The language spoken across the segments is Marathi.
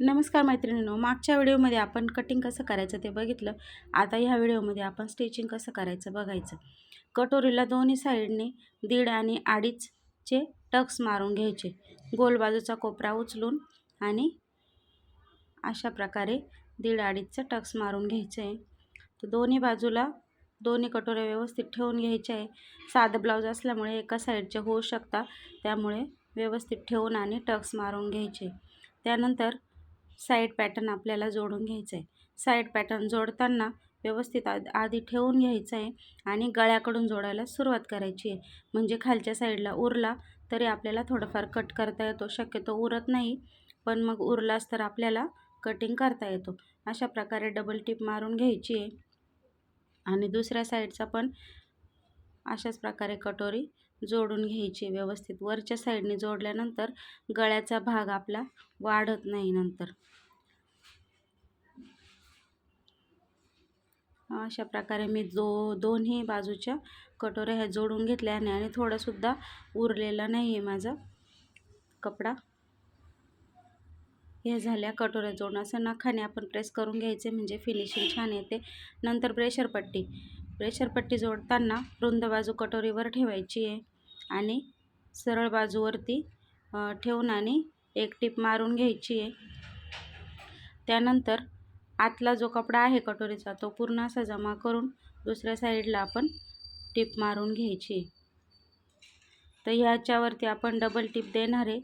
नमस्कार मैत्रिणींनो मागच्या व्हिडिओमध्ये आपण कटिंग कसं करायचं ते बघितलं. आता ह्या व्हिडिओमध्ये आपण स्टिचिंग कसं करायचं बघायचं. कटोरीला दोन्ही साईडने दीड आणि अडीचचे टक्स मारून घ्यायचे. गोल बाजूचा कोपरा उचलून आणि अशा प्रकारे दीड अडीचचा टक्स मारून घ्यायचं. आहे तर दोन्ही बाजूला दोन्ही कटोऱ्या व्यवस्थित ठेवून घ्यायच्या आहे साधं ब्लाऊज असल्यामुळे एका साईडचे होऊ शकता त्यामुळे व्यवस्थित ठेवून आणि टक्स मारून घ्यायचे. त्यानंतर साईड पॅटर्न आपल्याला जोडून घ्यायचं आहे साईड पॅटर्न जोडताना व्यवस्थित आद आधी ठेवून घ्यायचं आहे आणि गळ्याकडून जोडायला सुरुवात करायची आहे. म्हणजे खालच्या साईडला उरला तरी आपल्याला थोडंफार कट करता येतो. शक्यतो उरत नाही पण मग उरलाच तर आपल्याला कटिंग करता येतो. अशा प्रकारे डबल टिप मारून घ्यायची आहे. आणि दुसऱ्या साईडचा पण अशाच प्रकारे कटोरी जोडून घ्यायची व्यवस्थित. वरच्या साईडने जोडल्यानंतर गळ्याचा भाग आपला वाढत नाही नंतर. अशा प्रकारे मी दो दोन्ही बाजूच्या कटोऱ्या ह्या जोडून घेतल्या आणि आणि थोडासुद्धा उरलेला नाही आहे माझा कपडा. हे झाल्या कटोऱ्या जोडून. असं नखाने आपण प्रेस करून घ्यायचे म्हणजे फिनिशिंग छान येते. नंतर प्रेशर पट्टी. प्रेशर पट्टी जोडताना रुंद बाजू कटोरीवर ठेवायची आहे. आणि सरळ बाजूवरती ठेवून आणि एक टीप मारून घ्यायची आहे. त्यानंतर आतला जो कपडा आहे कटोरीचा तो पूर्ण असा जमा करून दुसऱ्या साईडला आपण टीप मारून घ्यायची. तर ह्याच्यावरती आपण डबल टीप देणार आहे.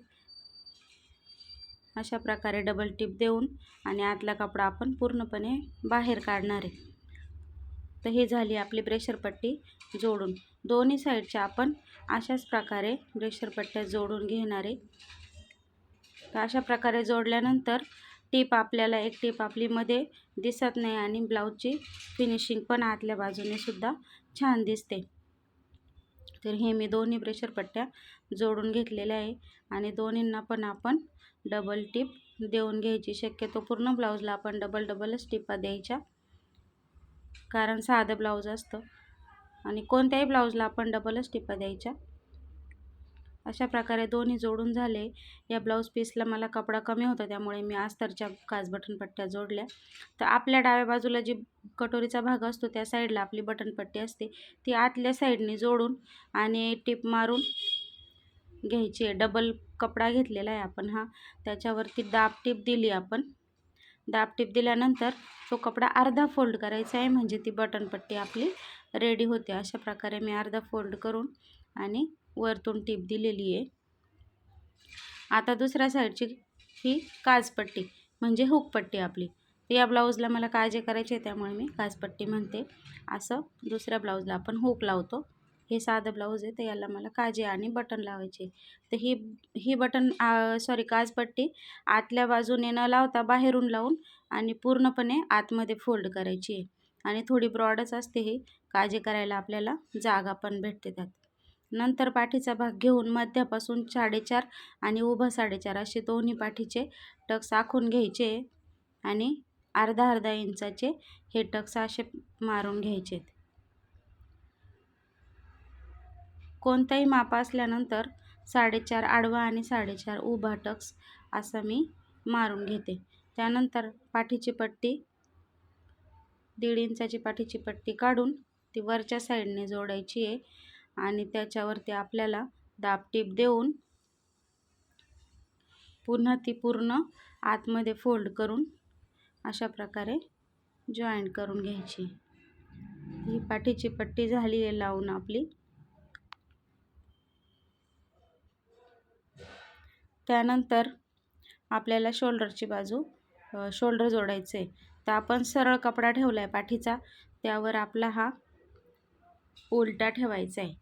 अशा प्रकारे डबल टीप देऊन आणि आतला कपडा आपण पूर्णपणे बाहेर काढणार आहे. तर ही झाली आपली प्रेशरपट्टी जोडून. दोन्ही साईडच्या आपण अशाच प्रकारे ब्रेशरपट्ट्या जोडून घेणार आहे. अशा प्रकारे जोडल्यानंतर टीप आपल्याला एक टीप आपलीमध्ये दिसत नाही आणि ब्लाऊजची फिनिशिंग पण आतल्या बाजूने सुद्धा छान दिसते. तर हे मी दोन्ही प्रेशर पट्ट्या जोडून घेतलेल्या आहे आणि दोन्हींना पण आपण डबल टीप देऊन घ्यायची शक्यतो पूर्ण ब्लाऊजला आपण डबल डबलच टिपा द्यायच्या. कारण साधं ब्लाऊज असतं. आणि कोणत्याही ब्लाऊजला आपण डबलच टिपा द्यायच्या. अशा प्रकारे दोन्ही जोडून झाले. या ब्लाऊज पीसला मला कपडा कमी होता त्यामुळे मी अस्तरच्या काच बटन पट्ट्या जोडल्या. तर आपल्या डाव्या बाजूला जी कटोरीचा भाग असतो त्या साईडला आपली बटनपट्टी असते. ती आतल्या साईडने जोडून आणि टिप मारून घ्यायची आहे. डबल कपडा घेतलेला आहे आपण हा. त्याच्यावरती दाब टिप दिली आपण. दाब टिप दिल्यानंतर तो कपडा अर्धा फोल्ड करायचा आहे म्हणजे ती बटनपट्टी आपली रेडी होते. अशा प्रकारे मी अर्धा फोल्ड करून आणि वरतून टीप दिलेली आहे. आता दुसऱ्या साईडची ही काजपट्टी म्हणजे हुकपट्टी आपली. या ब्लाऊजला मला काळजी करायची आहे त्यामुळे मी काजपट्टी म्हणते. असं दुसऱ्या ब्लाऊजला आपण हुक लावतो. हे साधं ब्लाऊज आहे तर याला मला काजे आणि बटन लावायचे तर ही ही बटन सॉरी काजपट्टी आतल्या बाजूने न लावता बाहेरून लावून आणि पूर्णपणे आतमध्ये फोल्ड करायची आहे. आणि थोडी ब्रॉडच असते ही. काळजी करायला आपल्याला जागा पण भेटते त्यात. नंतर पाठीचा भाग घेऊन मध्यापासून साडेचार आणि उभं साडेचार असे दोन्ही पाठीचे टक्स आखून घ्यायचे आणि अर्धा अर्धा इंचाचे हे टक्स असे मारून घ्यायचे. कोणताही माप असल्यानंतर साडेचार आडवा आणि साडेचार उभा टक्स असा मी मारून घेते. त्यानंतर पाठीची पट्टी दीड इंचाची पाठीची पट्टी काढून ती वरच्या साईडने जोडायची आहे. आणि त्याच्यावरती आपल्याला दाबटीप देऊन पुन्हा ती पूर्ण आतमध्ये फोल्ड करून अशा प्रकारे जॉईंट करून घ्यायची. ही पाठीची पट्टी झाली आहे लावून आपली. त्यानंतर आपल्याला शोल्डरची बाजू शोल्डर जोडायचं आहे तर आपण सरळ कपडा ठेवला आहे पाठीचा. त्यावर आपला हा उलटा ठेवायचा आहे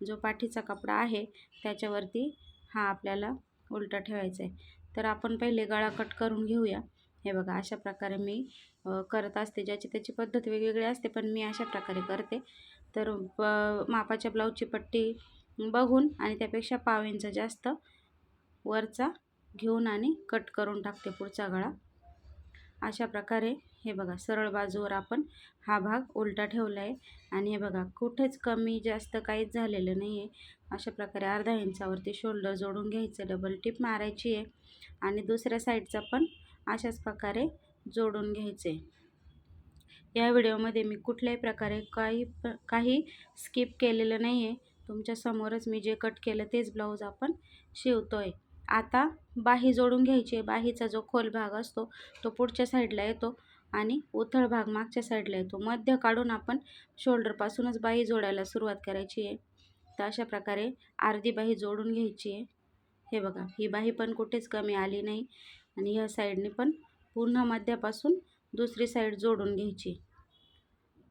जो पाठीचा कपडा आहे त्याच्यावरती हा आपल्याला उलटा ठेवायचा आहे तर आपण पहिले गळा कट करून घेऊया. हे बघा अशा प्रकारे मी करत असते. ज्याची त्याची पद्धत वेगवेगळी असते पण मी अशा प्रकारे करते. तर ब मापाच्या ब्लाऊजची पट्टी बघून आणि त्यापेक्षा पाव इंच जास्त वरचा घेऊन आणि कट करून टाकते पुढचा गळा. अशा प्रकारे हे बघा सरळ बाजूवर आपण हा भाग उलटा ठेवला आहे. आणि हे बघा कुठेच कमी जास्त काहीच झालेलं नाही आहे. अशा प्रकारे अर्धा इंचावरती शोल्डर जोडून घ्यायचं डबल टिप मारायची आहे. आणि दुसऱ्या साईडचा पण अशाच प्रकारे जोडून घ्यायचे या व्हिडिओमध्ये मी कुठल्याही प्रकारे काही काही स्किप केलेलं नाही आहे तुमच्यासमोरच मी जे कट केलं तेच ब्लाऊज आपण शिवतो आहे आता बाही जोडून घ्यायची आहे. बाहीचा जो खोल भाग असतो तो पुढच्या साईडला येतो आणि उथळ भाग मागच्या साईडला येतो. मध्य काढून आपण शोल्डरपासूनच बाही जोडायला सुरुवात करायची आहे. तर अशा प्रकारे अर्धी बाही जोडून घ्यायची आहे. हे बघा ही बाही पण कुठेच कमी आली नाही आणि ह्या साईडने पण पुन्हा मध्यापासून दुसरी साईड जोडून घ्यायची.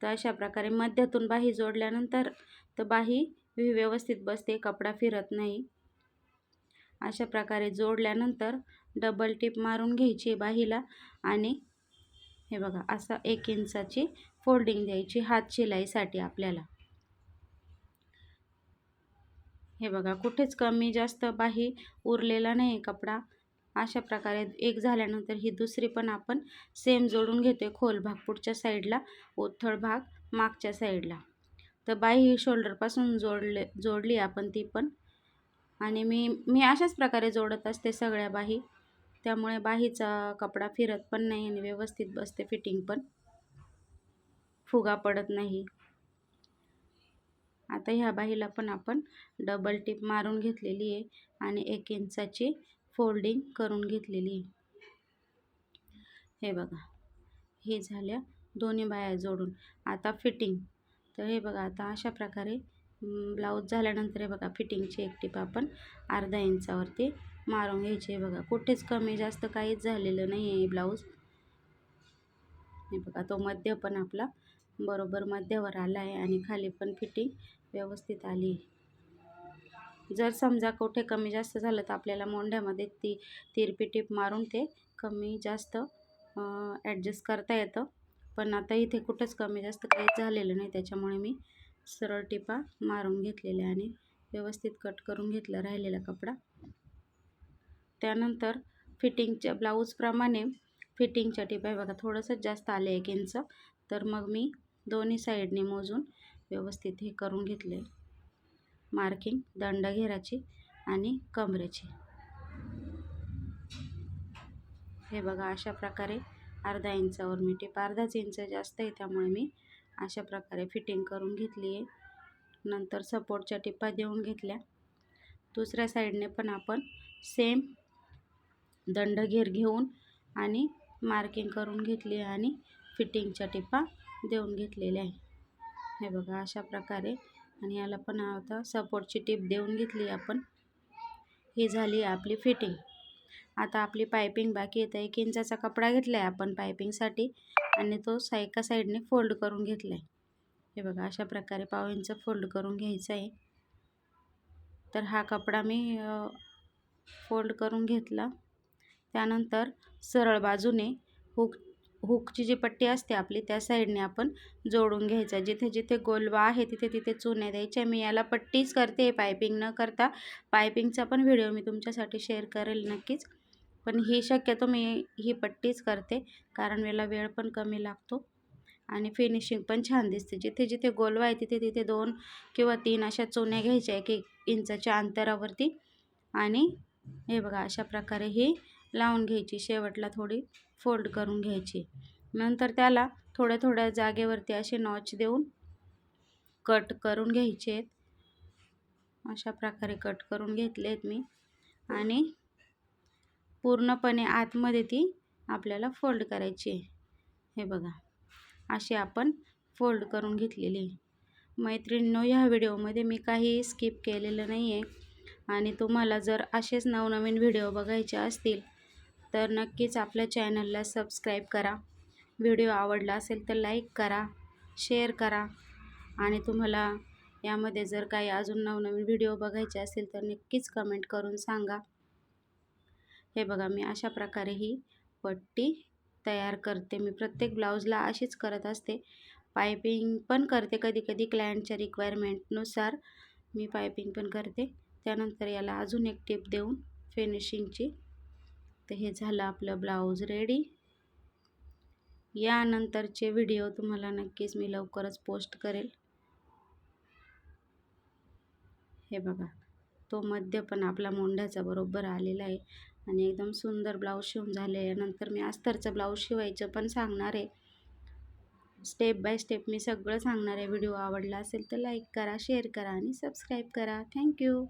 तर अशा प्रकारे मध्यातून बाही जोडल्यानंतर तर बाही व्यवस्थित बसते कपडा फिरत नाही. अशा प्रकारे जोडल्यानंतर डबल टिप मारून घ्यायची बाहीला आणि हे बघा असं एक इंचाची फोल्डिंग द्यायची हात शिलाईसाठी आपल्याला. हे बघा कुठेच कमी जास्त बाही उरलेला नाही कपडा. अशा प्रकारे एक झाल्यानंतर ही दुसरी पण आपण सेम जोडून घेतोय खोल भाग पुढच्या साईडला ओथळ भाग मागच्या साईडला तर बाई ही शोल्डरपासून जोडले जोडली आपण ती पण आणि मी मी अशाच प्रकारे जोडत असते सगळ्या बाही. त्यामुळे बाहीचा कपडा फिरत पण नाही आणि व्यवस्थित बसते फिटिंग पण. फुगा पडत नाही. आता ह्या बाहीला पण आपण डबल टिप मारून घेतलेली आहे आणि एक इंचाची फोल्डिंग करून घेतलेली आहे. हे बघा. हे झाल्या दोन्ही बाया जोडून. आता फिटिंग तर हे बघा आता अशा प्रकारे ब्लाऊज झाल्यानंतर हे बघा फिटिंगची एक टिप आपण अर्धा इंचावरती मारून घ्यायची. आहे बघा कुठेच कमी जास्त काहीच झालेलं नाही आहे ब्लाऊज. हे बघा तो मध्य पण आपला बरोबर मध्यावर आला आहे आणि खाली पण फिटिंग व्यवस्थित आली आहे. जर समजा कुठे कमी जास्त झालं तर आपल्याला मोंढ्यामध्ये ती तिरपी टीप मारून ते कमी जास्त ॲडजस्ट करता येतं. पण आता इथे कुठंच कमी जास्त काहीच झालेलं नाही त्याच्यामुळे मी सरळ टिपा मारून घेतलेल्या आणि व्यवस्थित कट करून घेतला राहिलेला कपडा. त्यानंतर फिटिंगच्या ब्लाऊजप्रमाणे फिटिंगच्या टिपा बघा थोडंसं जास्त आले एक इंच तर मग मी दोन्ही साईडने मोजून व्यवस्थित हे करून घेतले. मार्किंग दंड घेराची आणि कमरेची. हे बघा अशा प्रकारे अर्धा इंचावर मी टिप अर्धाच इंच जास्त आहे त्यामुळे मी अशा प्रकारे फिटिंग करून घेतली आहे. नंतर सपोर्टच्या टिप्पा देऊन घेतल्या. दुसऱ्या साईडने पण आपण सेम दंडघेर घेऊन आणि मार्किंग करून घेतली आणि फिटिंगच्या टिपा देऊन घेतलेल्या आहे. हे बघा अशा प्रकारे. आणि याला पण आता सपोर्टची टीप देऊन घेतली आपण. ही झाली आपली फिटिंग आता आपली पायपिंग बाकी येतं एक इंचाचा कपडा घेतला आहे आपण पायपिंगसाठी आणि तो सायका साईडने फोल्ड करून घेतला आहे हे बघा अशा प्रकारे पाव इंच फोल्ड करून घ्यायचा आहे. तर हा कपडा मी फोल्ड करून घेतला. त्यानंतर सरळ बाजूने हुक हुकची जी पट्टी असते आपली त्या साईडने आपण जोडून घ्यायचा. जिथे जिथे गोलवा आहे तिथे तिथे चुने द्यायच्या. मी याला पट्टीच करते पायपिंग न करता. पायपिंगचा पण व्हिडिओ मी तुमच्यासाठी शेअर करेल नक्कीच. पण ही शक्यतो मी ही पट्टीच करते. कारण याला वेळ पण कमी लागतो. आणि फिनिशिंग पण छान दिसते. जिथे जिथे गोलवा आहे तिथे तिथे दोन किंवा तीन अशा चुन्या घ्यायच्या एक एक इंचाच्या अंतरावरती. आणि हे बघा अशा प्रकारे ही लावून घ्यायची. शेवटला थोडी फोल्ड करून घ्यायची. नंतर त्याला थोड्या थोड्या जागेवरती असे नॉच देऊन कट करून घ्यायचे आहेत. अशा प्रकारे कट करून घेतले आहेत मी. आणि पूर्णपणे आतमध्ये ती आपल्याला फोल्ड करायची आहे. हे बघा अशी आपण फोल्ड करून घेतलेली मैत्रिणीनो मैत्रिणींनो ह्या व्हिडिओमध्ये मी काही स्किप केलेलं नाही आहे. आणि तुम्हाला जर असेच नवनवीन व्हिडिओ बघायचे असतील तर नक्कीच आपल्या चॅनलला सबस्क्राईब करा. व्हिडिओ आवडला असेल तर लाईक करा शेअर करा. आणि तुम्हाला यामध्ये जर काही अजून नवनवीन व्हिडिओ बघायचे असेल तर नक्कीच कमेंट करून सांगा. हे बघा मी अशा प्रकारे ही पट्टी तयार करते. मी प्रत्येक ब्लाऊजला अशीच करत असते. पायपिंग पण करते कधी कधी क्लायंटच्या रिक्वायरमेंटनुसार मी पायपिंग पण करते. त्यानंतर याला अजून एक टिप देऊन फिनिशिंगची तर हे झालं आपलं ब्लाऊज रेडी यानंतरचे व्हिडिओ तुम्हाला नक्कीच मी लवकरच पोस्ट करेल. हे बघा तो मध्य पण आपला मोंढ्याचा बरोबर आलेला आहे. आणि एकदम सुंदर ब्लाऊज शिवून झाले. नंतर मी अस्तरचं ब्लाऊज शिवायचं पण सांगणार आहे. स्टेप बाय स्टेप मी सगळं सांगणार आहे. व्हिडिओ आवडला असेल तर लाईक करा शेअर करा आणि सबस्क्राईब करा. थँक्यू.